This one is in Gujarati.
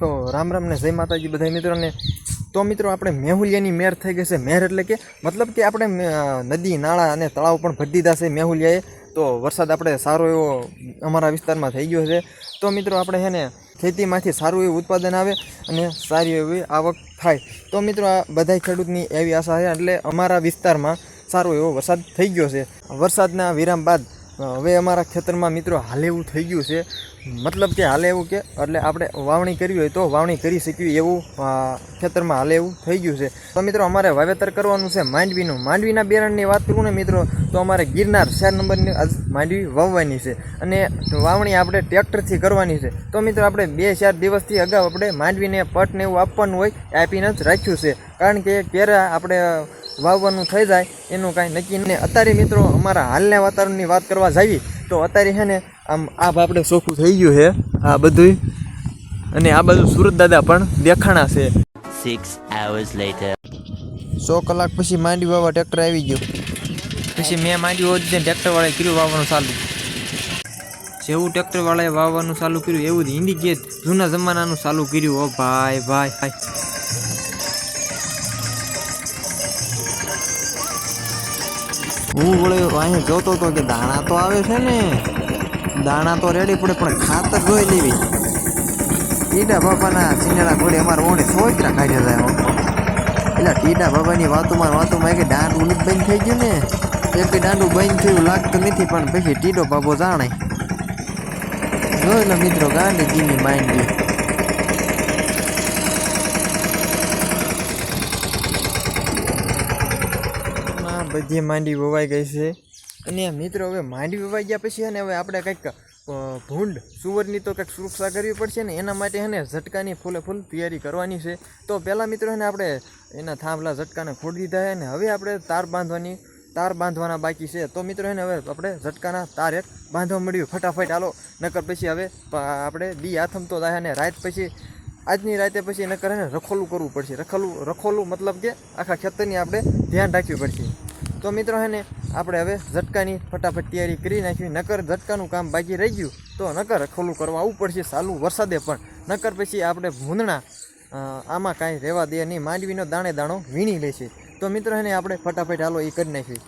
તો રામ રામ ને જય માતાજી બધા મિત્રોને. તો મિત્રો આપણે મેહુલિયાની મેર થઈ ગઈ છે. મેર એટલે કે મતલબ કે આપણે નદી, નાળા અને તળાવ પણ ભરી દીધા છે મેહુલિયાએ. તો વરસાદ આપણે સારો એવો અમારા વિસ્તારમાં થઈ ગયો છે. તો મિત્રો આપણે છે ને ખેતીમાંથી સારું એવું ઉત્પાદન આવે અને સારી એવી આવક થાય. તો મિત્રો આ બધા ખેડૂતની એવી આશા છે. એટલે અમારા વિસ્તારમાં સારો એવો વરસાદ થઈ ગયો છે. વરસાદના વિરામ બાદ હવે અમારા ખેતરમાં મિત્રો હાલે એવું થઈ ગયું છે. મતલબ કે હાલે એવું કે એટલે આપણે વાવણી કરવી હોય તો વાવણી કરી શકીએ એવું ખેતરમાં હાલે એવું થઈ ગયું છે. તો મિત્રો અમારે વાવેતર કરવાનું છે માંડવીનું. માંડવીના બિયારણની વાત કરું ને મિત્રો, તો અમારે ગિરનાર ચાર નંબરની માંડવી વાવવાની છે. અને વાવણી આપણે ટ્રેક્ટરથી કરવાની છે. તો મિત્રો આપણે બે ચાર દિવસથી અગાઉ આપણે માંડવીને પટને એવું આપવાનું હોય આપીને જ રાખ્યું છે. કારણ કે કેરા આપણે વાવવાનું થઈ જાય એનું કાંઈ નક્કી નહીં. અત્યારે મિત્રો અમારા હાલના વાતાવરણની વાત કરવા જાવી તો અત્યારે છે ને આમ આ આપણે ચોખ્ખું થઈ ગયું છે આ બધું અને આ બાજુ સુરત દાદા પણ દેખાણા છે. Six hours later. સો કલાક પછી માંડવી વાવવા ટ્રેક્ટર આવી ગયું. પછી મેં માંડવી હોત ટ્રેક્ટર વાળાએ કર્યું વાવવાનું ચાલુ. જેવું ટ્રેક્ટર વાળાએ વાવવાનું ચાલુ કર્યું એવું જ ઇન્ડિકેટ જૂના જમાનાનું ચાલુ કર્યું. ઓ ભાઈ ભાઈ ભાઈ. હું વળે અહીંયા જોતો હતો કે દાણા તો આવે છે ને. દાણા તો રેડી પડે, પણ ખાતર જોઈ લેવી. ટીડા બાપાના સિંગડા ઘોડે અમારા ઓણે સોચરા કાઢ્યા થાય. એટલે ટીડા બાબાની વાતોમાં વાતોમાં કે દાંડું બંધ થઈ ગયું ને. એક દાંડું બંધ થયું લાગતું નથી, પણ પછી ટીડો બાબો જાણે. જોઈ લો મિત્રો ગાંધીજીની માંડવી આ બધી માંડી વવાઈ ગઈ છે. અને મિત્રો, હવે માંડવી વવાઈ ગયા પછી અને હવે આપણે કંઈક ભૂંડ સુવરની તો કંઈક સુરક્ષા કરવી પડશે ને એના માટે છે ને ઝટકાની ફૂલે ફૂલ તૈયારી કરવાની છે. તો પહેલાં મિત્રો છે ને આપણે એના થાંભલા ઝટકાને ખોડી દીધા છે અને હવે આપણે તાર બાંધવાની, તાર બાંધવાના બાકી છે. તો મિત્રો એને હવે આપણે ઝટકાના તાર એક બાંધવા મળ્યું. ફટાફટ હાલો, નકર પછી હવે આપણે બી આથમતો થાય અને રાત પછી, આજની રાતે પછી નકર એને રખોલું કરવું પડશે. રખોલું રખોલું મતલબ કે આખા ખેતરની આપણે ધ્યાન રાખવી પડશે. તો મિત્રો હે ને, આપણે હવે ઝટકાની ફટાફટ તૈયારી કરી નાખવી નકર ઝટકાનું કામ બાકી રહી ગયું, તો નકર રખોલું કરવા આવવું પડશે સાલું વરસાદે પણ. નકર પછી આપણે ભૂંદણા આમાં કાંઈ રહેવા દે નહીં. માંડવીનો દાણે દાણો વીણી લેશે. તો મિત્રો હે ને, આપણે ફટાફટ હાલો એ કરી નાખવી